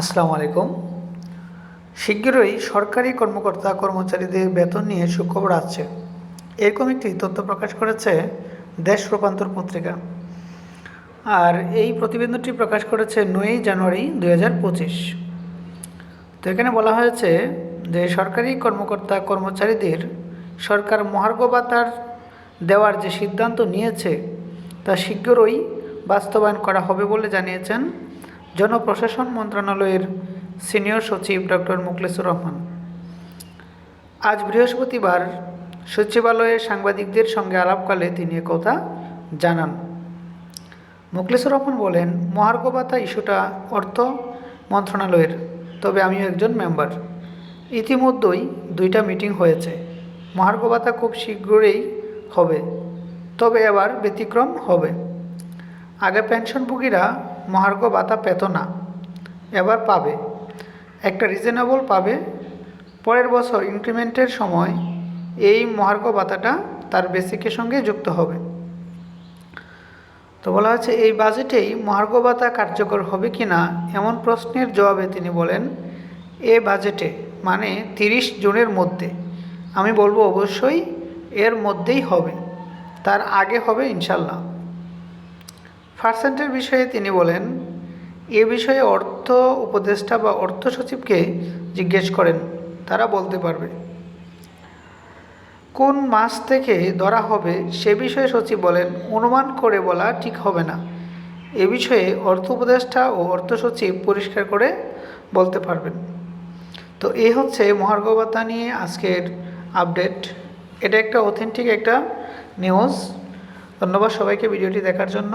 আসসালামু আলাইকুম। শীঘ্রই সরকারি কর্মকর্তা কর্মচারীদের বেতন নিয়ে সুখবর আসছে। এরকম একটি তথ্য প্রকাশ করেছে দেশ রূপান্তর পত্রিকা। আর এই প্রতিবেদনটি প্রকাশ করেছে নয়ই জানুয়ারি দুই হাজার পঁচিশ। তো এখানে বলা হয়েছে যে সরকারি কর্মকর্তা কর্মচারীদের সরকার মহার্ঘ ভাতার দেওয়ার যে সিদ্ধান্ত নিয়েছে, তা শীঘ্রই বাস্তবায়ন করা হবে বলে জানিয়েছেন জনপ্রশাসন মন্ত্রণালয়ের সিনিয়র সচিব ডক্টর মুখলেসুর রহমান। আজ বৃহস্পতিবার সচিবালয়ে সাংবাদিকদের সঙ্গে আলাপকালে তিনি কথা জানান। মুখলেসুর রহমান বলেন, মহার্ঘ ভাতা ইস্যুটা অর্থ মন্ত্রণালয়ের, তবে আমিও একজন মেম্বার। ইতিমধ্যেই দুইটা মিটিং হয়েছে। মহার্ঘ ভাতা খুব শীঘ্রই হবে, তবে এবার ব্যতিক্রম হবে। আগে পেনশনভোগীরা মহার্ঘ ভাতা পেত না। এবার পাবে। একটা রিজনেবল পাবে। পরের বছর ইনক্রিমেন্টের সময় এই মহার্ঘ ভাতাটা তার বেসিকের সঙ্গে যুক্ত হবে। তো বলা হচ্ছে এই বাজেটেই মহার্ঘ ভাতা কার্যকর হবে কি না এমন প্রশ্নের জবাবে তিনি বলেন, এ বাজেটে মানে তিরিশ জুনের মধ্যে। আমি বলব অবশ্যই এর মধ্যেই হবে। তার আগে হবে ইনশাল্লাহ। পার্সেন্টের বিষয়ে তিনি বলেন, এ বিষয়ে অর্থ উপদেষ্টা বা অর্থ সচিবকে জিজ্ঞেস করেন, তারা বলতে পারবে। কোন মাস থেকে ধরা হবে সে বিষয়ে সচিব বলেন, অনুমান করে বলা ঠিক হবে না। এ বিষয়ে অর্থ উপদেষ্টা ও অর্থ সচিব পরিষ্কার করে বলতে পারবেন। তো এই হচ্ছে মহার্ঘ ভাতা নিয়ে আজকের আপডেট। এটা একটা অথেন্টিক একটা নিউজ ধন্যবাদ সবাইকে ভিডিওটি দেখার জন্য।